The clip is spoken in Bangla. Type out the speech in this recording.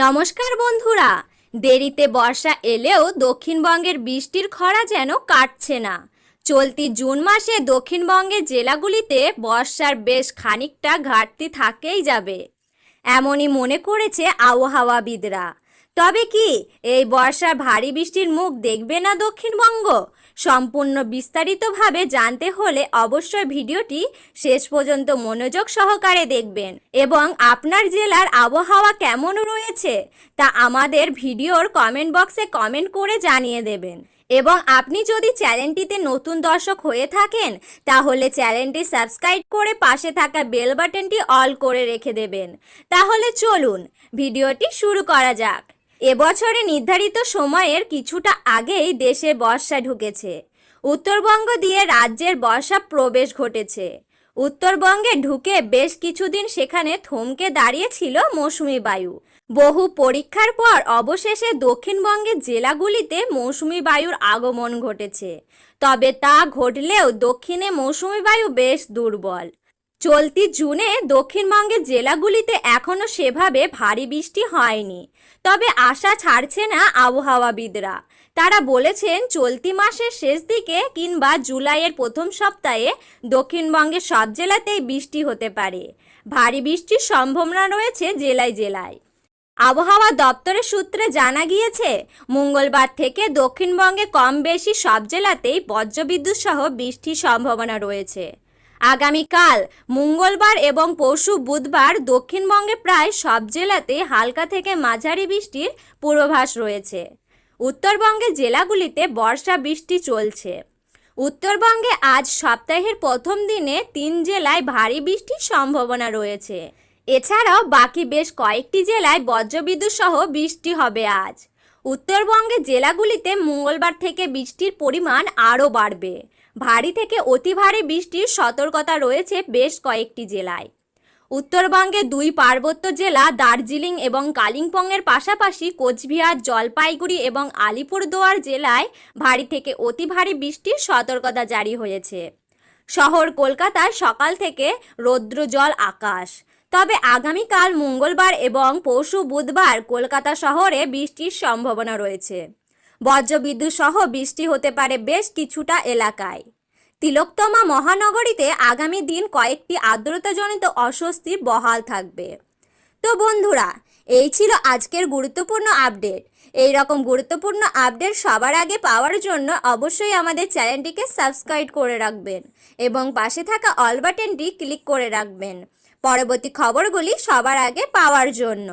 নমস্কার বন্ধুরা। দেরিতে বর্ষা এলেও দক্ষিণবঙ্গের বৃষ্টির খরা যেন কাটছে না। চলতি জুন মাসে দক্ষিণবঙ্গের জেলাগুলিতে বর্ষার বেশ খানিকটা ঘাটতি থাকেই যাবে। এমনই মনে করেছে আবহাওয়াবিদরা। তবে কি, এই বর্ষার ভারী বৃষ্টির মুখ দেখবে না দক্ষিণবঙ্গ? সম্পূর্ণ বিস্তারিতভাবে জানতে হলে অবশ্যই ভিডিওটি শেষ পর্যন্ত মনোযোগ সহকারে দেখবেন। এবং আপনার জেলার আবহাওয়া কেমন রয়েছে, তা আমাদের ভিডিওর কমেন্ট বক্সে কমেন্ট করে জানিয়ে দেবেন। এবং আপনি যদি চ্যানেলটিতে নতুন দর্শক হয়ে থাকেন, তাহলে চ্যানেলটি সাবস্ক্রাইব করে পাশে থাকা বেল বাটনটি অল করে রেখে দেবেন। তাহলে চলুন, ভিডিওটি শুরু করা যাক। এবছরে নির্ধারিত সময়ের কিছুটা আগেই দেশে বর্ষা ঢুকেছে। উত্তরবঙ্গ দিয়ে রাজ্যের বর্ষা প্রবেশ ঘটেছে। উত্তরবঙ্গে ঢুকে বেশ কিছুদিন সেখানে থমকে দাঁড়িয়েছিল মৌসুমি বায়ু। বহু পরীক্ষার পর অবশেষে দক্ষিণবঙ্গের জেলাগুলিতে মৌসুমি বায়ুর আগমন ঘটেছে। তবে তা ঘটলেও দক্ষিণে মৌসুমি বায়ু বেশ দুর্বল। চলতি জুনে দক্ষিণবঙ্গের জেলাগুলিতে এখনও সেভাবে ভারী বৃষ্টি হয়নি। তবে আশা ছাড়ছে না আবহাওয়াবিদরা। তারা বলেছেন, চলতি মাসের শেষ দিকে কিংবা জুলাইয়ের প্রথম সপ্তাহে দক্ষিণবঙ্গের সব জেলাতেই বৃষ্টি হতে পারে। ভারী বৃষ্টির সম্ভাবনা রয়েছে জেলায় জেলায়। আবহাওয়া দপ্তরের সূত্রে জানা গিয়েছে, মঙ্গলবার থেকে দক্ষিণবঙ্গে কম বেশি সব জেলাতেই বজ্রবিদ্যুৎ সহ বৃষ্টির সম্ভাবনা রয়েছে। আগামীকাল, মঙ্গলবার এবং পরশু বুধবার দক্ষিণবঙ্গে প্রায় সব জেলাতে হালকা থেকে মাঝারি বৃষ্টির পূর্বাভাস রয়েছে। উত্তরবঙ্গের জেলাগুলিতে বর্ষা বৃষ্টি চলছে। উত্তরবঙ্গে আজ সপ্তাহের প্রথম দিনে তিন জেলায় ভারী বৃষ্টির সম্ভাবনা রয়েছে। এছাড়াও বাকি বেশ কয়েকটি জেলায় বজ্রবিদ্যুৎ সহ বৃষ্টি হবে আজ। উত্তরবঙ্গের জেলাগুলিতে মঙ্গলবার থেকে বৃষ্টির পরিমাণ আরও বাড়বে। ভারী থেকে অতি ভারী বৃষ্টির সতর্কতা রয়েছে বেশ কয়েকটি জেলায়। উত্তরবঙ্গে দুই পার্বত্য জেলা দার্জিলিং এবং কালিম্পংয়ের পাশাপাশি কোচবিহার, জলপাইগুড়ি এবং আলিপুরদুয়ার জেলায় ভারী থেকে অতি ভারী বৃষ্টির সতর্কতা জারি হয়েছে। শহর কলকাতায় সকাল থেকে রৌদ্রজল আকাশ। তবে আগামীকাল মঙ্গলবার এবং পরশু বুধবার কলকাতা শহরে বৃষ্টির সম্ভাবনা রয়েছে। বজ্রবিদ্যুৎ সহ বৃষ্টি হতে পারে বেশ কিছুটা এলাকায়। তিলোত্তমা মহানগরীতে আগামী দিন কয়েকটি আর্দ্রতাজনিত অস্বস্তি বহাল থাকবে। তো বন্ধুরা, এই ছিল আজকের গুরুত্বপূর্ণ আপডেট। এই রকম গুরুত্বপূর্ণ আপডেট সবার আগে পাওয়ার জন্য অবশ্যই আমাদের চ্যানেলটিকে সাবস্ক্রাইব করে রাখবেন এবং পাশে থাকা অল বাটনটি ক্লিক করে রাখবেন। পরবর্তী খবরগুলি সবার আগে পাওয়ার জন্য।